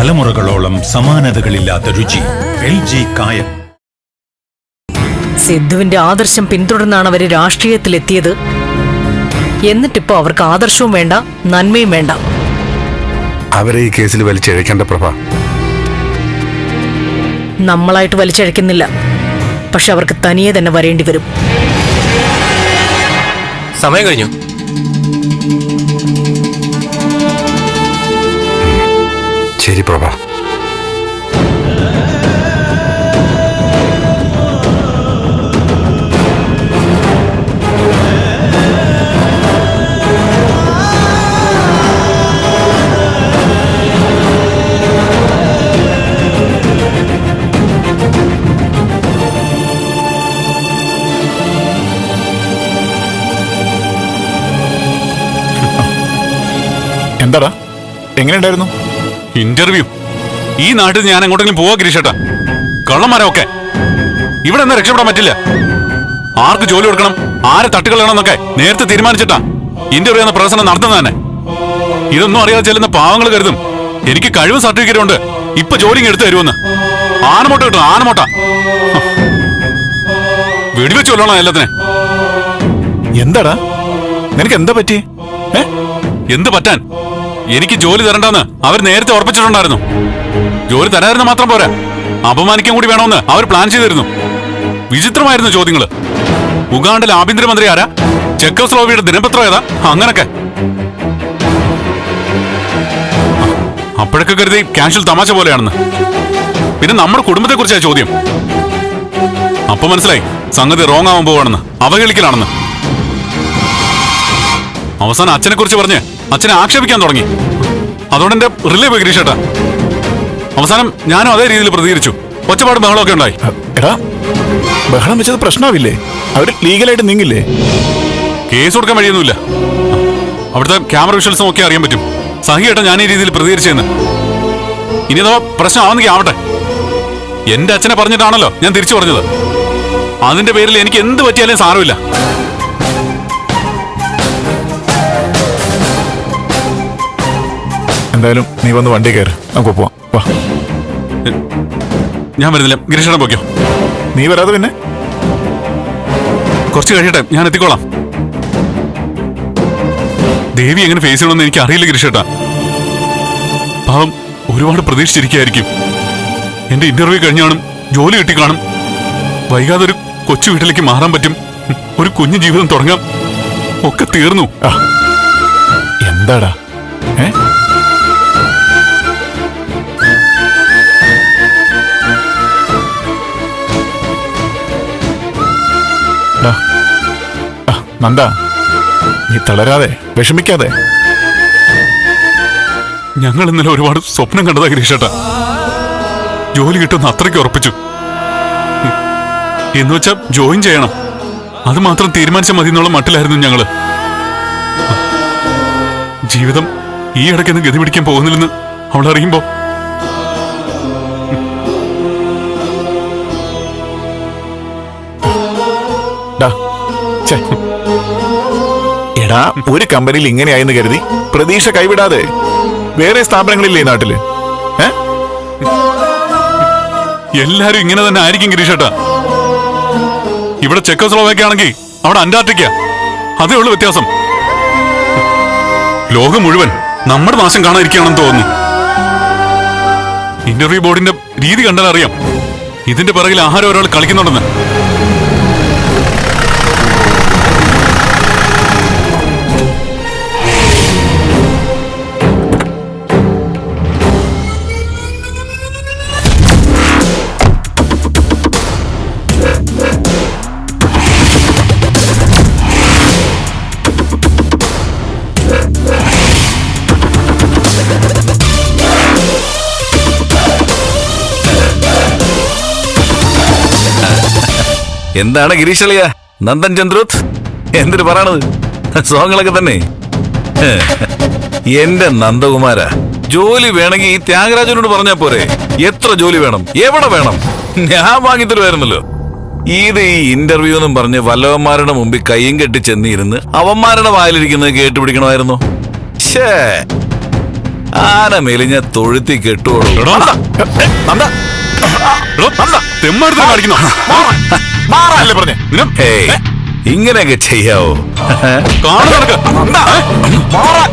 തലമുറകളോളം സമാനതകളില്ലാത്ത രുചി. L G കായം സിദ്ധുവിന്റെ ആദർശം പിന്തുടർന്നാണ് അവർ രാഷ്ട്രീയത്തിലെത്തിയത്. എന്നിട്ടിപ്പോ അവർക്ക് ആദർശവും വേണ്ട നന്മയും വേണ്ട. അവരെ ഈ കേസിൽ വലിച്ചഴക്കേണ്ട പ്രഭ. നമ്മളായിട്ട് വലിച്ചഴക്കുന്നില്ല. പക്ഷെ അവർക്ക് തനിയെ തന്നെ വരേണ്ടി വരും. സമയം കഴിഞ്ഞു. ശരി പ്രഭ. എന്താടാ? എങ്ങനെയുണ്ടായിരുന്നു ഇന്റർവ്യൂ. ഈ നാട്ടിൽ ഞാൻ എങ്ങോട്ടെങ്കിലും പോവാ ഗിരീഷേട്ടാ. കള്ളന്മാരൊക്കെ ഇവിടെ നിന്ന് രക്ഷപ്പെടാൻ പറ്റില്ല? ആർക്ക് ജോലി കൊടുക്കണം? ആരെ തട്ടുകളണമെന്നൊക്കെ നേരത്തെ തീരുമാനിച്ചിട്ടാ ഇന്റർവ്യൂ എന്ന പ്രവർത്തനം നടത്തുന്നത് തന്നെ. ഇതൊന്നും അറിയാതെ ചെല്ലുന്ന പാവങ്ങൾ കരുതും. എനിക്ക് കഴിവ് സർട്ടിഫിക്കറ്റ് ഉണ്ട് ഇപ്പൊ ജോലി എടുത്തു തരുമെന്ന്. ആനമോട്ട കിട്ടും ആനമോട്ട. വെടിവെച്ച് കൊല്ലണം എല്ലാത്തിനെ? എന്താടാ? നിനക്ക് എന്താ പറ്റി എന്ത് പറ്റാൻ? എനിക്ക് ജോലി തരണ്ടെന്ന് അവർ നേരത്തെ ഉറപ്പിച്ചിട്ടുണ്ടായിരുന്നു. ജോലി തരായിരുന്നു മാത്രം പോരാ. അപമാനിക്കാൻ കൂടി വേണമെന്ന് അവർ പ്ലാൻ ചെയ്തിരുന്നു. വിചിത്രമായിരുന്നു ചോദ്യങ്ങൾ. ഉഗാണ്ടിലെ ആഭ്യന്തരമന്ത്രി ആരാ? ചെക്കോസ്ലോവിയുടെ ദിനപത്രം ഏതാ? അങ്ങനൊക്കെ. അപ്പോഴൊക്കെ കരുതി ക്യാഷിൽ തമാശ പോലെയാണെന്ന്. പിന്നെ നമ്മുടെ കുടുംബത്തെ കുറിച്ചായ ചോദ്യം? അപ്പൊ മനസ്സിലായി. സംഗതി റോങ് ആവാൻ പോവാണെന്ന്. അവഹേളിക്കലാണെന്ന്. അവസാനം അച്ഛനെ കുറിച്ച് പറഞ്ഞ് അച്ഛനെ ആക്ഷേപിക്കാൻ തുടങ്ങി. അതോടെ എന്റെ റിലേ പോയി ഗിരീഷേട്ടാ അവസാനം ഞാനും അതേ രീതിയിൽ പ്രതികരിച്ചു. ഒച്ചപ്പാട് ബഹളമൊക്കെ ഉണ്ടായി. എടാ ബഹളം വെച്ചത് പ്രശ്നമാവില്ലേ? അവർ ലീഗലായിട്ട് നീങ്ങില്ലേ? കേസ് കൊടുക്കാൻ വഴിയൊന്നുമില്ല. അവിടുത്തെ ക്യാമറ വിഷ്വൽസും ഒക്കെ അറിയാൻ പറ്റും. സഹിയേട്ട ഞാൻ ഈ രീതിയിൽ പ്രതികരിച്ചെന്ന്. ഇനി അഥവാ പ്രശ്നം ആവുന്നെങ്കിൽ ആവട്ടെ. എന്റെ അച്ഛനെ പറഞ്ഞിട്ടാണല്ലോ ഞാൻ തിരിച്ചു പറഞ്ഞത്. അതിന്റെ പേരിൽ എനിക്ക് എന്ത് പറ്റിയാലും സാരമില്ല. എന്തായാലും നീ വന്ന് വണ്ടി കയറി. നമുക്ക് പോവാം. വാ. ഞാൻ വരുന്നില്ല. ഗിരീഷേട്ടൻ പോക്കോ നീ വരാതെ പിന്നെ? കുറച്ച് കഴിയട്ടെ. ഞാൻ എത്തിക്കോളാം. ദേവി എങ്ങനെ ഫേസ് ചെയ്യണമെന്ന് എനിക്ക് അറിയില്ല ഗിരീഷേട്ടാ. പാവം ഒരുപാട് പ്രതീക്ഷിച്ചിരിക്കുകയായിരിക്കും. എന്റെ ഇന്റർവ്യൂ കഴിഞ്ഞാണ് ജോലി കിട്ടി കാണും വൈകാതെ ഒരു കൊച്ചു വീട്ടിലേക്ക് മാറാൻ പറ്റും. ഒരു കുഞ്ഞു ജീവിതം തുടങ്ങാം. ഒക്കെ തീർന്നു. എന്താടാ? ഏ? നന്ദ നീ തളരാതെ വിഷമിക്കാതെ. ഞങ്ങൾ ഇന്നലെ ഒരുപാട് സ്വപ്നം കണ്ടതാ ഗിരീഷേട്ടാ. ജോലി കിട്ടുന്ന അത്രയ്ക്ക് ഉറപ്പിച്ചു. എന്ന് വെച്ചാ ജോയിൻ ചെയ്യണം. അത് മാത്രം തീരുമാനിച്ച മതി എന്നുള്ള മട്ടിലായിരുന്നു ഞങ്ങൾ. ജീവിതം ഈ ഇടയ്ക്ക് ഗതി പിടിക്കാൻ പോകുന്നില്ലെന്ന് അവൾ അറിയുമ്പോ. ഡാ, ഛെ. എടാ ഒരു കമ്പനിയിൽ ഇങ്ങനെയായെന്ന് കരുതി പ്രതീക്ഷ കൈവിടാതെ വേറെ സ്ഥാപനങ്ങളില്ലേ നാട്ടിൽ? എല്ലാരും ഇങ്ങനെ തന്നെ ആയിരിക്കും ഗിരീഷേട്ടാ. ഇവിടെ ചെക്കോസ്ലോവാക്യ ആണെങ്കിൽ അവിടെ അന്റാർട്ടിക്ക. അതേ ഉള്ളു വ്യത്യാസം. ലോകം മുഴുവൻ നമ്മുടെ നാശം കാണാതിരിക്കുകയാണെന്ന് തോന്നുന്നു. ഇന്റർവ്യൂ ബോർഡിന്റെ രീതി കണ്ടാൽ അറിയാം ഇതിന്റെ പിറകിൽ ആഹാരം ഒരാൾ കളിക്കുന്നുണ്ടെന്ന്. എന്താണ് ഗിരീഷളിയ നന്ദൻ ചന്ദ്രൂത്ത്? എന്തിനു പറയണത്? സോങ്ങളൊക്കെ തന്നെ. എന്റെ നന്ദകുമാര ജോലി വേണമെങ്കിൽ ഈ ത്യാഗരാജനോട് പറഞ്ഞാ പോരെ. എത്ര ജോലി വേണം? എവിടെ വേണം? ഞാൻ വാങ്ങിത്തരുമായിരുന്നല്ലോ ഇത് ഈ ഇന്റർവ്യൂ എന്നും പറഞ്ഞ് വല്ലവന്മാരുടെ മുമ്പിൽ കയ്യും കെട്ടി ചെന്നിരുന്ന് അവന്മാരുടെ വായിലിരിക്കുന്നത് കേട്ടുപിടിക്കണമായിരുന്നു. ഷേ ആന മെലിഞ്ഞ തൊഴുത്തി എടോ, തെമ്മാടുത്തം കാണിക്കുന്നു. മാറല്ലേ പറഞ്ഞേ? ഇങ്ങനെയൊക്കെ ചെയ്യാവോ? കാണു നടക്ക് മാറാൻ.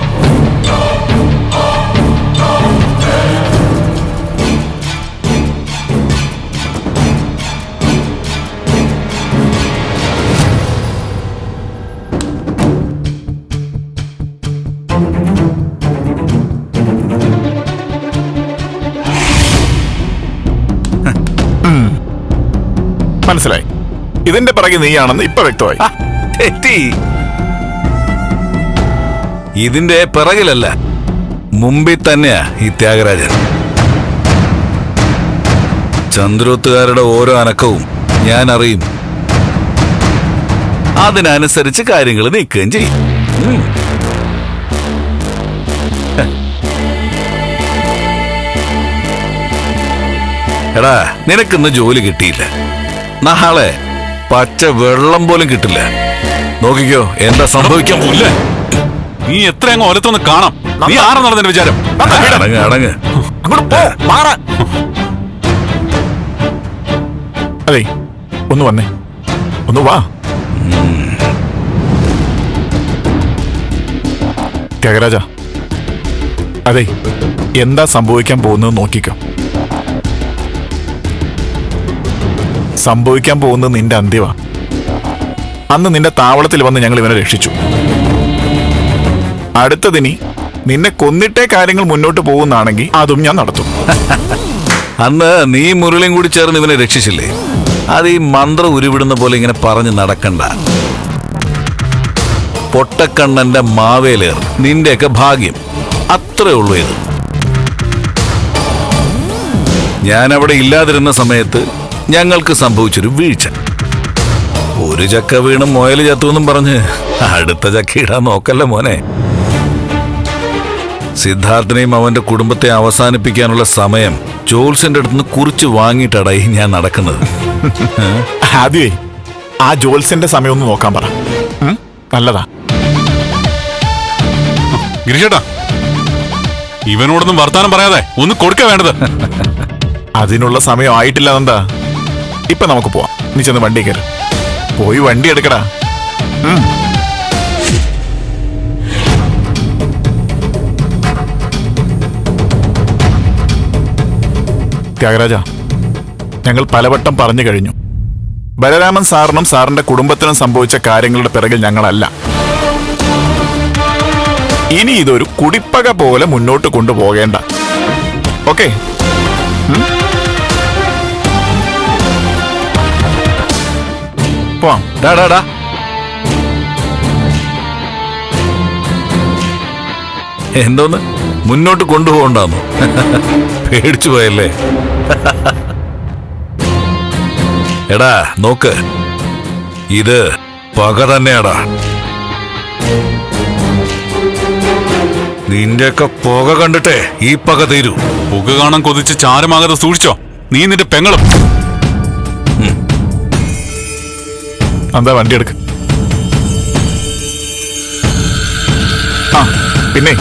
ഇതിന്റെ പിറകെ നീയാണെന്ന് ഇപ്പൊ വ്യക്തമായി. തെറ്റി. ഇതിന്റെ പിറകിലല്ല മുമ്പിൽ തന്നെയാ ഈ ത്യാഗരാജൻ. ചന്ദ്രോത്തുകാരുടെ ഓരോ അനക്കവും ഞാൻ അറിയും. അതിനനുസരിച്ച് കാര്യങ്ങൾ നീക്കുകയും ചെയ്യും. എടാ നിനക്കിന്ന് ജോലി കിട്ടിയില്ല. നാളെ പച്ച വെള്ളം പോലും കിട്ടില്ല. നോക്കിക്കോ എന്താ സംഭവിക്കാൻ പോല നീ എത്ര അങ്ങ് ഒലത്തൊന്ന് കാണാം. നീ ആരെന്നാണ് നടന്നെ വിചാരം? അടങ്ങ് അടങ്ങ്. അതെ ഒന്ന് വന്നേ. ഒന്ന് വാ. ത്യാഗരാജ അതെ എന്താ സംഭവിക്കാൻ പോകുന്നത് നോക്കിക്കോ. സംഭവിക്കാൻ പോകുന്നത് നിന്റെ അന്ത്യമാ അന്ന് നിന്റെ താവളത്തിൽ വന്ന് ഞങ്ങൾ ഇവനെ രക്ഷിച്ചു. അടുത്തതിനി നിന്നെ കൊന്നിട്ടേ കാര്യങ്ങൾ മുന്നോട്ട് പോകുന്നാണെങ്കിൽ അതും ഞാൻ നടത്തും. അന്ന് നീ മുരളിയും കൂടി ചേർന്ന് ഇവനെ രക്ഷിച്ചില്ലേ? അത് ഈ മന്ത്രം ഉരുവിടുന്ന പോലെ ഇങ്ങനെ പറഞ്ഞ് നടക്കണ്ട. പൊട്ടക്കണ്ണന്റെ മാവേലേർ നിന്റെയൊക്കെ ഭാഗ്യം. അത്രേ ഉള്ളൂ ഇത്. ഞാൻ അവിടെ ഇല്ലാതിരുന്ന സമയത്ത് ഞങ്ങൾക്ക് സംഭവിച്ചൊരു വീഴ്ച. ഒരു ചക്ക വീണ് മുയൽ ചത്തുവെന്നും പറഞ്ഞ് അടുത്ത ചക്ക ഇടാൻ നോക്കല്ല മോനെ. സിദ്ധാർത്ഥനെയും അവന്റെ കുടുംബത്തെ അവസാനിപ്പിക്കാനുള്ള സമയം ജോൽസിന്റെ അടുത്ത് നിന്ന് കുറിച്ച് വാങ്ങിയിട്ടടായി ഞാൻ നടക്കുന്നത്. ആദ്യമേ ആ ജോത്സ്യന്റെ സമയം ഒന്ന് നോക്കാൻ പറ. നല്ലതാ. ഗിരിശേട്ടാ ഇവനോടൊന്നും വർത്താനം പറയാതെ ഒന്ന് കൊടുക്ക വേണ്ടത്. അതിനുള്ള സമയം ആയിട്ടില്ല എന്താ ഇപ്പൊ നമുക്ക് പോവാം. നീ ചെന്ന് വണ്ടി കയറി. പോയി വണ്ടി എടുക്കടാ. ത്യാഗരാജ ഞങ്ങൾ പലവട്ടം പറഞ്ഞു കഴിഞ്ഞു. ബലരാമൻ സാറിനും സാറിന്റെ കുടുംബത്തിനും സംഭവിച്ച കാര്യങ്ങളുടെ പിറകിൽ ഞങ്ങളല്ല. ഇനി ഇതൊരു കുടിപ്പക പോലെ മുന്നോട്ട് കൊണ്ടുപോകേണ്ട. ഓക്കെ? പോവാം. ഡാ ഡാ ഡാ. എന്തോന്ന്? മുന്നോട്ട് കൊണ്ടുപോകണ്ടാന്നു? പേടിച്ചു പോയല്ലേ? എടാ നോക്ക്. ഇത് പക തന്നെയാടാ. നിന്റെയൊക്കെ പുക കണ്ടിട്ടേ ഈ പക തീരൂ. പുക കാണാൻ കൊതിച്ച് ചാരമാകാതെ സൂക്ഷിച്ചോ. നീ നിന്റെ പെങ്ങളും. എന്താ വണ്ടി എടുക്ക. ആ പിന്നെ.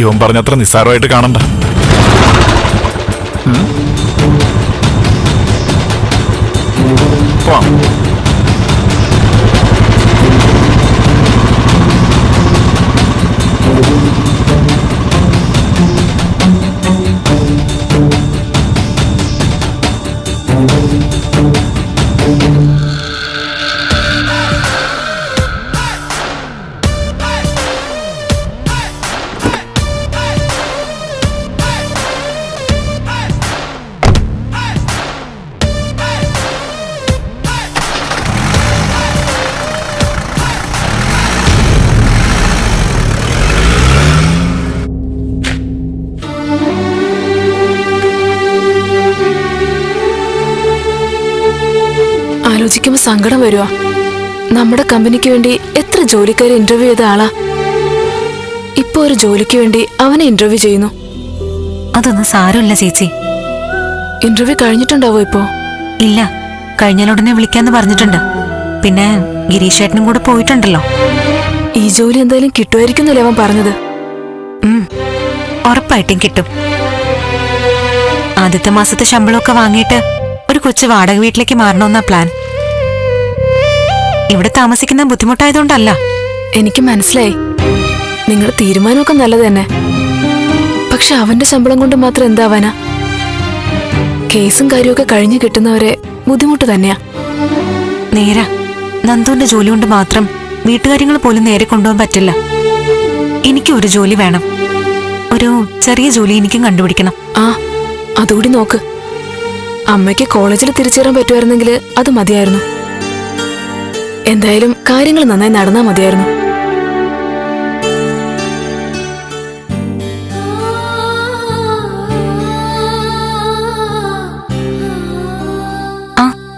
ഇവൻ പറഞ്ഞത്ര നിസ്സാരമായിട്ട് കാണണ്ട? പോവാം. സങ്കടം വരുവാ. നമ്മുടെ കമ്പനിക്ക് വേണ്ടി എത്ര ജോലിക്കാരെ ഇന്റർവ്യൂ ചെയ്ത ആളാ. ഇപ്പൊ ഒരു ജോലിക്ക് വേണ്ടി അവനെ ഇന്റർവ്യൂ ചെയ്യുന്നു. അതൊന്നും സാരമില്ല ചേച്ചി. ഇന്റർവ്യൂ കഴിഞ്ഞിട്ടുണ്ടാവോ ഇപ്പോ? ഇല്ല കഴിഞ്ഞാലുടനെ വിളിക്കാന്ന് പറഞ്ഞിട്ടുണ്ട്. പിന്നെ ഗിരീഷേട്ടനും കൂടെ പോയിട്ടുണ്ടല്ലോ. ഈ ജോലി എന്തായാലും കിട്ടുമായിരിക്കുന്നല്ലേ അവൻ പറഞ്ഞത്. ഉറപ്പായിട്ടും കിട്ടും. ആദ്യത്തെ മാസത്തെ ശമ്പളമൊക്കെ വാങ്ങിയിട്ട് ഒരു കൊച്ചു വാടക വീട്ടിലേക്ക് മാറണമെന്നാ പ്ലാൻ ഇവിടെ താമസിക്കുന്ന ബുദ്ധിമുട്ടായതുകൊണ്ടല്ല. എനിക്ക് മനസ്സിലായി. നിങ്ങളുടെ തീരുമാനമൊക്കെ നല്ലത് തന്നെ. പക്ഷെ അവന്റെ ശമ്പളം കൊണ്ട് മാത്രം എന്താവാനാ? കേസും കാര്യമൊക്കെ കഴിഞ്ഞു കിട്ടുന്നവരെ ബുദ്ധിമുട്ട് തന്നെയാ. നേരാ നന്ദുവിന്റെ ജോലി കൊണ്ട് മാത്രം വീട്ടുകാര്യങ്ങൾ പോലും നേരെ കൊണ്ടുപോകാൻ പറ്റില്ല. എനിക്ക് ഒരു ജോലി വേണം. ഒരു ചെറിയ ജോലി എനിക്കും കണ്ടുപിടിക്കണം. ആ അതുകൂടി നോക്ക്. അമ്മയ്ക്ക് കോളേജിൽ തിരിച്ചേറാൻ പറ്റുമായിരുന്നെങ്കിൽ അത് മതിയായിരുന്നു. എന്തായാലും കാര്യങ്ങൾ നന്നായി നടന്നാ മതിയായിരുന്നു.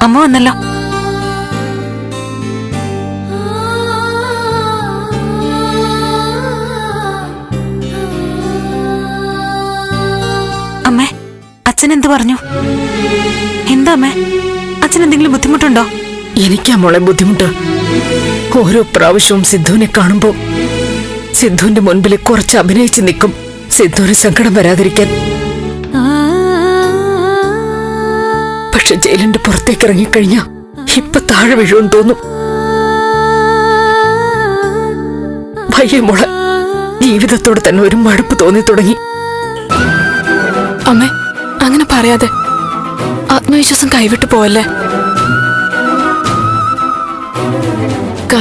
അമ്മ വന്നല്ലോ. അമ്മേ അച്ഛൻ എന്ത് പറഞ്ഞു? എന്താ അമ്മേ? അച്ഛൻ എന്തെങ്കിലും ബുദ്ധിമുട്ടുണ്ടോ? എനിക്കാ മോളെ ബുദ്ധിമുട്ട്. ഓരോ പ്രാവശ്യവും സിദ്ധുവിനെ കാണുമ്പോ സിദ്ധുവിന്റെ മുൻപിൽ കുറച്ച് അഭിനയിച്ച് നിൽക്കും. സിദ്ധുവിന് സങ്കടം വരാതിരിക്കാൻ. പക്ഷെ ജയിലിന്റെ പുറത്തേക്ക് ഇറങ്ങിക്കഴിഞ്ഞാ ഇപ്പൊ താഴെ വീഴുമെന്ന് തോന്നും. ഭയ്യ മോളെ ജീവിതത്തോട് തന്നെ ഒരു മടുപ്പ് തോന്നി തുടങ്ങി. അമ്മേ അങ്ങനെ പറയാതെ ആത്മവിശ്വാസം കൈവിട്ടു പോവല്ലേ?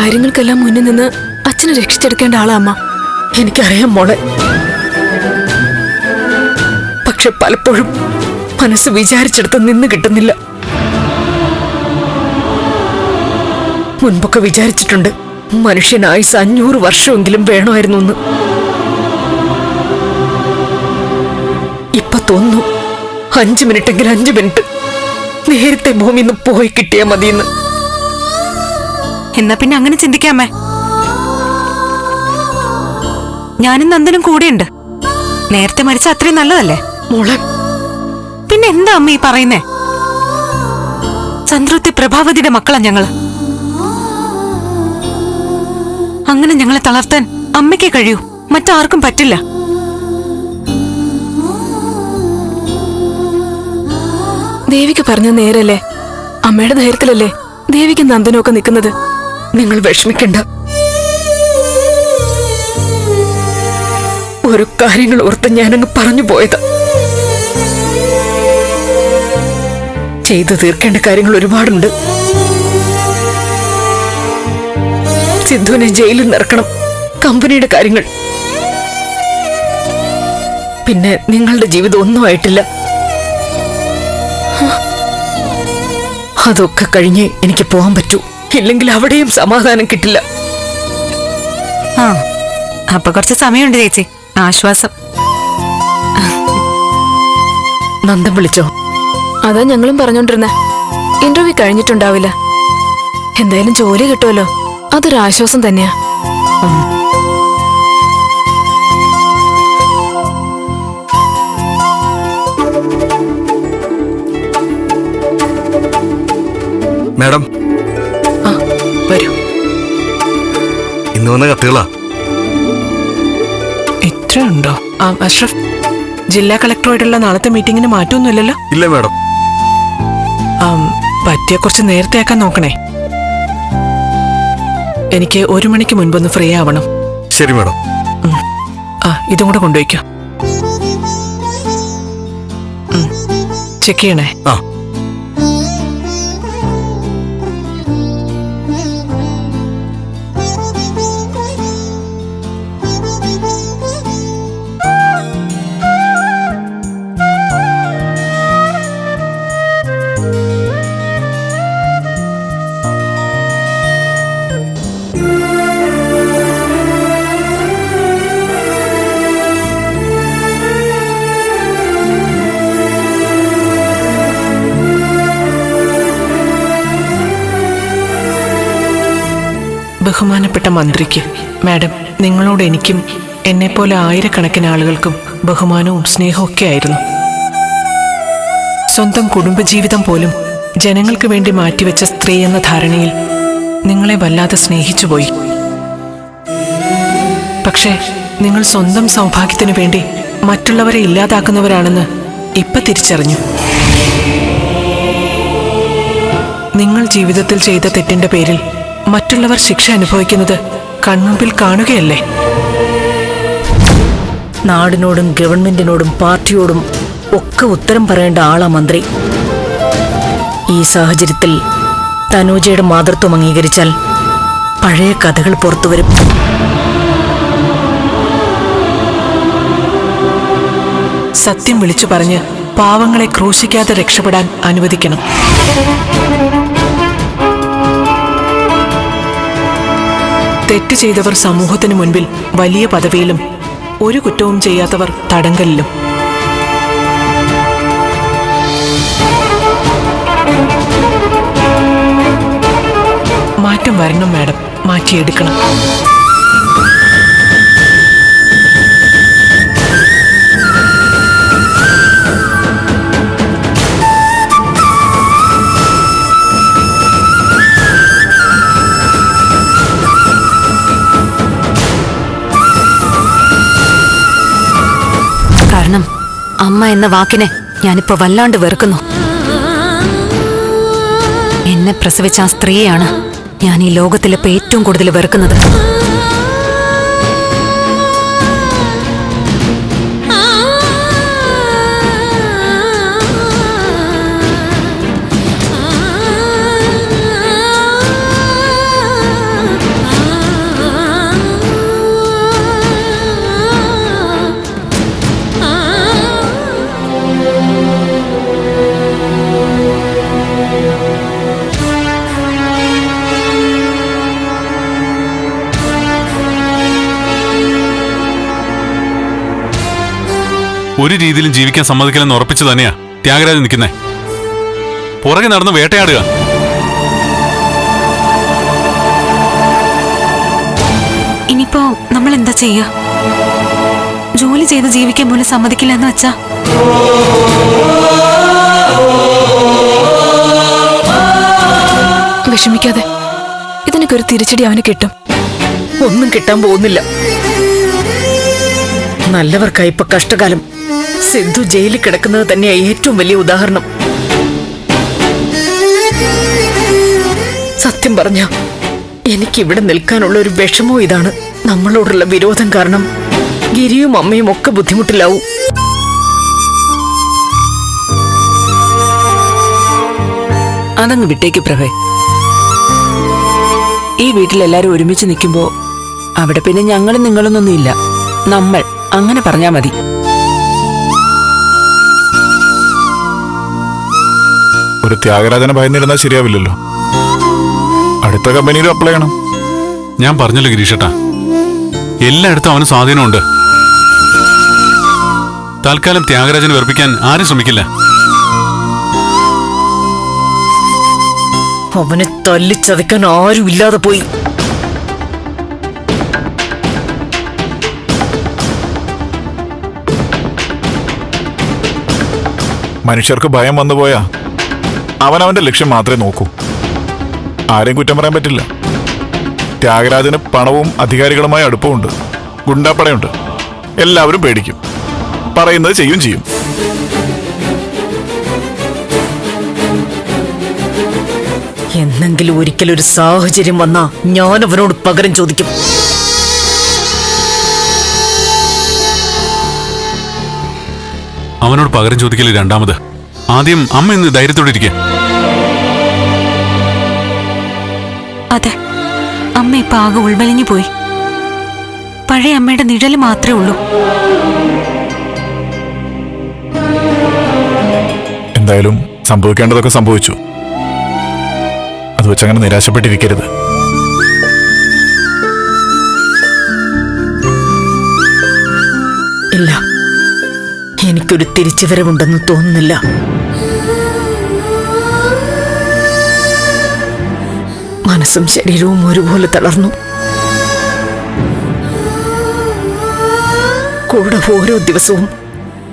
കാര്യങ്ങൾക്കെല്ലാം മുന്നിൽ നിന്ന് അച്ഛനെ രക്ഷിച്ചെടുക്കേണ്ട ആളാ അമ്മ. എനിക്കറിയാം മോളെ. പക്ഷെ പലപ്പോഴും മനസ്സ് വിചാരിച്ചെടുത്ത് നിന്ന് കിട്ടുന്നില്ല. മുൻപൊക്കെ വിചാരിച്ചിട്ടുണ്ട് മനുഷ്യനായുസ് അഞ്ഞൂറ് വർഷമെങ്കിലും വേണമായിരുന്നു എന്ന്. ഇപ്പൊ തോന്നുന്നു അഞ്ചു മിനിറ്റെങ്കിൽ അഞ്ചു മിനിറ്റ് നേരത്തെ ഭൂമിന്ന് പോയി കിട്ടിയാ മതിയെന്ന്. എന്നാ പിന്നെ അങ്ങനെ ചിന്തിക്കാമേ. ഞാനും നന്ദനും കൂടെയുണ്ട്. നേരത്തെ മരിച്ച അത്രയും നല്ലതല്ലേ? മോളെ. പിന്നെ എന്താ അമ്മ ഈ പറയുന്നേ? ചന്ദ്രത്തെ പ്രഭാവതിയുടെ മക്കളാ ഞങ്ങൾ. അങ്ങനെ ഞങ്ങളെ തളർത്താൻ അമ്മയ്ക്കേ കഴിയൂ. മറ്റാർക്കും പറ്റില്ല. ദേവിക്ക് പറഞ്ഞ നേരല്ലേ? അമ്മയുടെ ധൈര്യത്തിലല്ലേ ദേവിക്ക് നന്ദനൊക്കെ നിൽക്കുന്നത്? നിങ്ങൾ വിഷമിക്കണ്ട. ഒരു കാര്യങ്ങൾ ഓർത്ത് ഞാനങ്ങ് പറഞ്ഞു പോയത്. ചെയ്തു തീർക്കേണ്ട കാര്യങ്ങൾ ഒരുപാടുണ്ട്. സിദ്ധുവിനെ ജയിലിൽ നിറക്കണം കമ്പനിയുടെ കാര്യങ്ങൾ. പിന്നെ നിങ്ങളുടെ ജീവിതം ഒന്നും ആയിട്ടില്ല. അതൊക്കെ കഴിഞ്ഞ് എനിക്ക് പോകാൻ പറ്റൂ. ഇല്ലെങ്കിൽ അവിടെയും സമാധാനം കിട്ടില്ല. ആ അപ്പൊ കുറച്ച് സമയമുണ്ട് ചേച്ചി. ആശ്വാസം. നന്ദം വിളിച്ചോ? അതാ ഞങ്ങളും പറഞ്ഞോണ്ടിരുന്ന. ഇന്റർവ്യൂ കഴിഞ്ഞിട്ടുണ്ടാവില്ല. എന്തായാലും ജോലി കിട്ടുമല്ലോ. അതൊരു ആശ്വാസം തന്നെയാ. മാഡം ഇന്ന് വന്ന കത്തുകളാ. ഇത്രയുണ്ടോ അഷ്റഫ് ജില്ലാ കളക്ടറുമായിട്ടുള്ള നാളത്തെ മീറ്റിംഗിന് മാറ്റമൊന്നുമില്ലല്ലോ? ഇല്ല മാഡം. പറ്റിയ കുറച്ച് നേരത്തെ ആക്കാൻ നോക്കണേ. എനിക്ക് ഒരു മണിക്ക് മുൻപൊന്ന് ഫ്രീ ആവണം. ശരി മാഡം. ആ ഇതും കൂടെ കൊണ്ടുപോയിക്കോ. ചെക്ക് ചെയ്യണേ. ആ. ബഹുമാനപ്പെട്ട മന്ത്രിക്ക് മാഡം നിങ്ങളോട് എനിക്കും എന്നെപ്പോലെ ആയിരക്കണക്കിന് ആളുകൾക്കും ബഹുമാനവും സ്നേഹവും ഒക്കെ ആയിരുന്നു. സ്വന്തം കുടുംബജീവിതം പോലും ജനങ്ങൾക്ക് വേണ്ടി മാറ്റിവെച്ച സ്ത്രീ എന്ന ധാരണയിൽ നിങ്ങളെ വല്ലാതെ സ്നേഹിച്ചുപോയി പക്ഷേ നിങ്ങൾ സ്വന്തം സൗഭാഗ്യത്തിനു വേണ്ടി മറ്റുള്ളവരെ ഇല്ലാതാക്കുന്നവരാണെന്ന് ഇപ്പൊ തിരിച്ചറിഞ്ഞു. നിങ്ങൾ ജീവിതത്തിൽ ചെയ്ത തെറ്റിന്റെ പേരിൽ മറ്റുള്ളവർ ശിക്ഷ അനുഭവിക്കുന്നത് കൺമുമ്പിൽ കാണുകയല്ലേ? നാടിനോടും ഗവൺമെന്റിനോടും പാർട്ടിയോടും ഒക്കെ ഉത്തരം പറയേണ്ട ആളാ മന്ത്രി. ഈ സാഹചര്യത്തിൽ തനൂജയുടെ മാതൃത്വം അംഗീകരിച്ചാൽ പഴയ കഥകൾ പുറത്തുവരും സത്യം വിളിച്ചു പറഞ്ഞ് പാവങ്ങളെ ക്രൂശിക്കാതെ രക്ഷപ്പെടാൻ അനുവദിക്കണം. തെറ്റ് ചെയ്തവർ സമൂഹത്തിന് മുൻപിൽ വലിയ പദവിയിലും ഒരു കുറ്റവും ചെയ്യാത്തവർ തടങ്കലിലും. മാറ്റം വരണം മാഡം. മാറ്റിയെടുക്കണം. അമ്മ എന്ന വാക്കിനെ ഞാനിപ്പോ വല്ലാണ്ട് വെറുക്കുന്നു. എന്നെ പ്രസവിച്ച ആ സ്ത്രീയാണ് ഞാൻ ഈ ലോകത്തിലിപ്പോ ഏറ്റവും കൂടുതൽ വെറുക്കുന്നത്. ഒരു രീതിയിലും ജീവിക്കാൻ സമ്മതിക്കില്ലെന്ന് ഉറപ്പിച്ചു തന്നെയാ ത്യാഗരാജൻ നിൽക്കുന്നേ. പുറകെ നടന്ന് വേട്ടയാടുക. ഇനിയിപ്പോ നമ്മൾ എന്താ ചെയ്യുക ജോലി ചെയ്ത് ജീവിക്കാൻ പോലും സമ്മതിക്കില്ല എന്ന് വെച്ചാ? വിഷമിക്കാതെ ഇതിനൊക്കെ ഒരു തിരിച്ചടി അവന് കിട്ടും. ഒന്നും കിട്ടാൻ പോകുന്നില്ല. നല്ലവർക്കായി ഇപ്പൊ കഷ്ടകാലം. സിന്ധു ജയിലിൽ കിടക്കുന്നത് തന്നെയാ ഏറ്റവും വലിയ ഉദാഹരണം. സത്യം പറഞ്ഞ എനിക്ക് ഇവിടെ നിൽക്കാനുള്ള ഒരു വിഷമോ ഇതാണ്. നമ്മളോടുള്ള വിരോധം കാരണം ഗിരിയും അമ്മയും ഒക്കെ ബുദ്ധിമുട്ടിലാവും. അതങ്ങ് വിട്ടേക്ക് പ്രഭേ. ഈ വീട്ടിലെല്ലാരും ഒരുമിച്ച് നിൽക്കുമ്പോ അവിടെ പിന്നെ ഞങ്ങളും നിങ്ങളൊന്നൊന്നുമില്ല നമ്മൾ. അങ്ങനെ പറഞ്ഞാ മതി. ഒരു ത്യാഗരാജനെ ഭയന്നിരുന്നാൽ ശരിയാവില്ലല്ലോ. അടുത്ത കമ്പനിയിലും അപ്ലൈ ചെയ്യണം. ഞാൻ പറഞ്ഞല്ലോ ഗിരീഷേട്ടാ. എല്ലായിടത്തും അവന് സ്വാധീനമുണ്ട്. തൽക്കാലം ത്യാഗരാജനെ വെറുപ്പിക്കാൻ ആരും ശ്രമിക്കില്ല. അവനെ തല്ലിച്ചതയ്ക്കാൻ ആരും ഇല്ലാതെ പോയി. മനുഷ്യർക്ക് ഭയം വന്നുപോയാ അവനവന്റെ ലക്ഷ്യം മാത്രമേ നോക്കൂ. ആരെയും കുറ്റം പറയാൻ പറ്റില്ല. ത്യാഗരാജന് പണവും അധികാരികളുമായ അടുപ്പമുണ്ട്. ഗുണ്ടാപ്പടയുണ്ട്. എല്ലാവരും പേടിക്കും. പറയുന്നത് ചെയ്യും ചെയ്യും. എന്നെങ്കിലും ഒരിക്കലൊരു സാഹചര്യം വന്നാ ഞാൻ അവനോട് പകരം ചോദിക്കും. അവനോട് പകരം ചോദിക്കൽ രണ്ടാമത്. ആദ്യം അമ്മ ഇന്ന് ധൈര്യത്തോടെ ഇരിക്കുക അതെ. അമ്മ ഇപ്പൊ ആകെ ഉൾവലിഞ്ഞു പോയി. പഴയ അമ്മയുടെ നിഴൽ മാത്രമേ ഉള്ളൂ. എന്തായാലും സംഭവിക്കേണ്ടതൊക്കെ സംഭവിച്ചു. അത് വെച്ച് അങ്ങനെ നിരാശപ്പെട്ടിരിക്കരുത്. ഇല്ല. എനിക്കൊരു തിരിച്ചുവരവുണ്ടെന്ന് തോന്നുന്നില്ല. മനസ്സും ശരീരവും ഒരുപോലെ തളർന്നു. കൂടെ ഓരോ ദിവസവും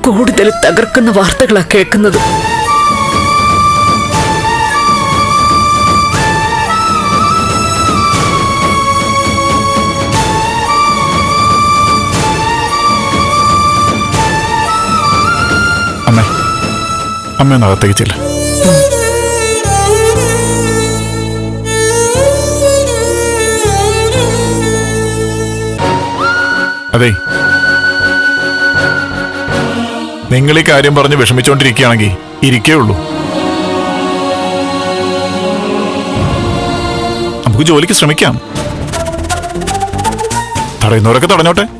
കൂടുതൽ തകർക്കുന്ന വാർത്തകളാണ് കേൾക്കുന്നത്. അമ്മ അകത്തേക്ക് ചെല്ല അതെ. നിങ്ങൾ ഈ കാര്യം പറഞ്ഞ് വിഷമിച്ചോണ്ടിരിക്കുകയാണെങ്കിൽ ഇരിക്കേ ഉള്ളൂ. നമുക്ക് ജോലിക്ക് ശ്രമിക്കാം. തടയുന്നവരൊക്കെ തടഞ്ഞോട്ടെ.